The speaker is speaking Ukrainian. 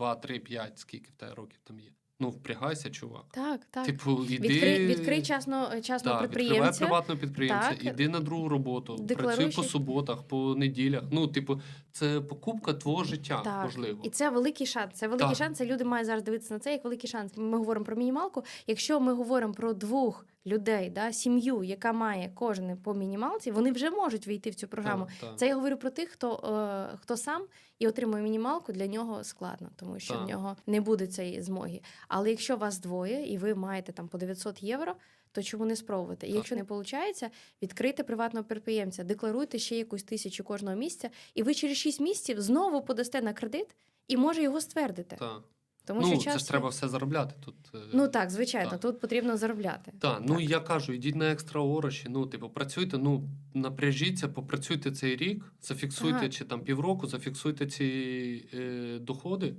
2, 3, 5, скільки в тебе років там є. Ну, впрягайся, чувак. Так, так. Типу, іди... Відкрий, відкрий часно, часного Да, відкривай підприємця. приватного підприємця, Так. іди на другу роботу, Декларуй, працюй по суботах, по неділях. Ну, типу, це покупка твого життя, Так. можливо. І це великий шанс. Це великий Так. шанс. Люди мають зараз дивитися на це як великий шанс. Ми говоримо про мінімалку. Якщо ми говоримо про двох людей, да, сім'ю, яка має кожен по мінімалці, вони вже можуть війти в цю програму. Так, так. Це я говорю про тих, хто, е, хто сам і отримує мінімалку, для нього складно, тому що Так. в нього не буде цієї змоги. Але якщо вас двоє і ви маєте там по 900 євро, то чому не спробувати? І якщо не виходить, відкрийте приватного підприємця, декларуйте ще якусь тисячу кожного місяця, і ви через 6 місяців знову подасте на кредит і може його ствердити. Так. Тому ну, що це ж треба все заробляти тут. е, Ну так, звичайно, Так. тут потрібно заробляти. Так, ну я кажу, йдіть на екстра ороші, ну, типу, працюйте, ну, напряжіться, попрацюйте цей рік, зафіксуйте Ага. чи там півроку, зафіксуйте ці е, доходи,